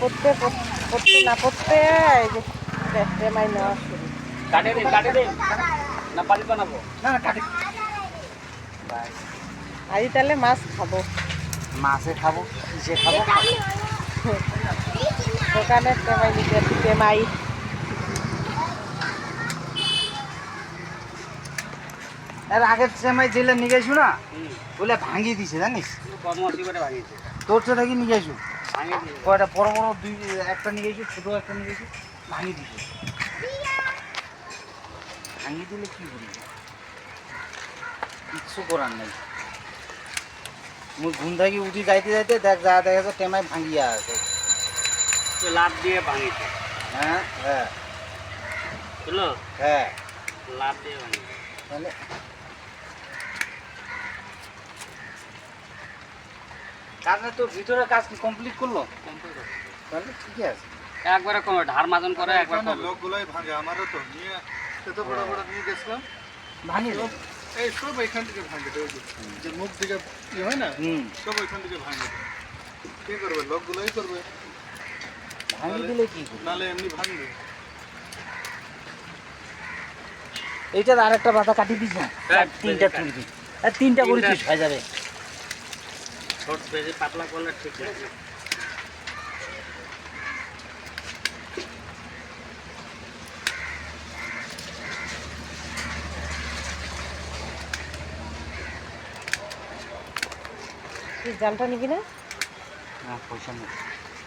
পড়তে পড়তে না পড়তে এই যে টেমাই নেওয়া শুরু। কাটে দিন কাটে দিন না পানি বানাবো না না কাটে। আজ তাহলে মাছ খাব। মাছে খাব কিসে খাব? দোকানের টেমাই নিতে টেমাই এর আগের সময় জেলে নিয়ে গেছু না? বলে ভাঙিয়ে দিছে জানিস? ভাঙিয়েছে। তোর সাথে কি নিয়ে গেছু কয়টা? বড় বড় দুই একটা নিয়ে গেছু ছোট একটা নিয়ে গেছু ভাঙিয়ে দিছে ভাঙিয়ে দিলে কি করি কিচ্ছু করার নেই। মুই ঘুম থেকে উঠি যাইতে যাইতে দেখ যা দেখা যাচ্ছে টেমায় ভাঙিয়া আছে। লাভ দিয়ে ভাঙিয়েছে হ্যাঁ হ্যাঁ। হ্যাঁ। লাভ দিয়ে ভাঙিয়েছে তাহলে কাজে তো ভিতরে কাজ কি কমপ্লিট করল? তাহলে ঠিকই আছে। একবারে ধার মাজন করে একবার লোকগুলোই ভাঙে আমারও তো। নিয়ে এত বড় বড় নিয়ে গেছিলাম। ভাঙি এই সব এখান থেকে ভাঙে দেয় যে- যে মুখ দিকে ই হয় না সব ওইখান থেকে ভাঙে কি করবে? লোকগুলোই করবে। ভাঙি দিলে কি নালে এমনি ভাঙবে। এইটার আরেকটা বাতা কাটি দিস না। হ্যাঁ, তিনটা তুলবি। আর তিনটা করে হয়ে যাবে। ছোট বেশি পাতলা করলে ঠিক আছে জালটা নিবি না? না পয়সা নেই।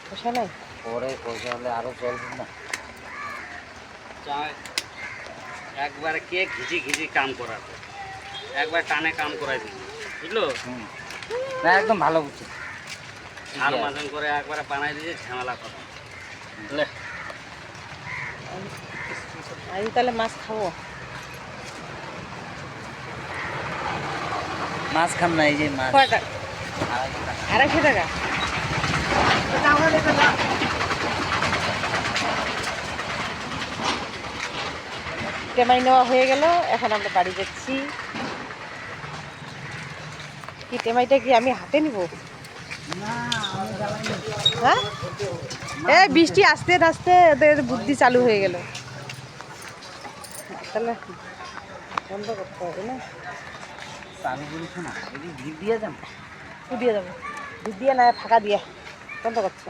পয়সা নাই? পরে পয়সা হলে আরও চলবে না। চায় একবারে কে ঘিচি ঘিচি কাম করাবে? একবার টানে কাম করাই দিবি। বুঝলো? হুম। না একদম ভালো বুঝছি। মাজন করে একবারে বানাই দিয়ে ঝামেলা তাহলে মাছ খাব। মাছ খাম না এই যে মাছ। টাকা? আড়াইশো টাকা। টাকা নেওয়া হয়ে গেল এখন আমরা বাড়ি যাচ্ছি। কি টেমাইটা কি আমি হাতে নিব? হ্যাঁ? এ বৃষ্টি আস্তে আস্তে ওদের বুদ্ধি চালু হয়ে গেল। তাহলে বন্ধ করতে হবে না? চালু করেছ না যদি ভিড় দিয়ে যান দিয়ে যাব? দুধ দিয়ে না ফাঁকা দিয়ে। বন্ধ করছে।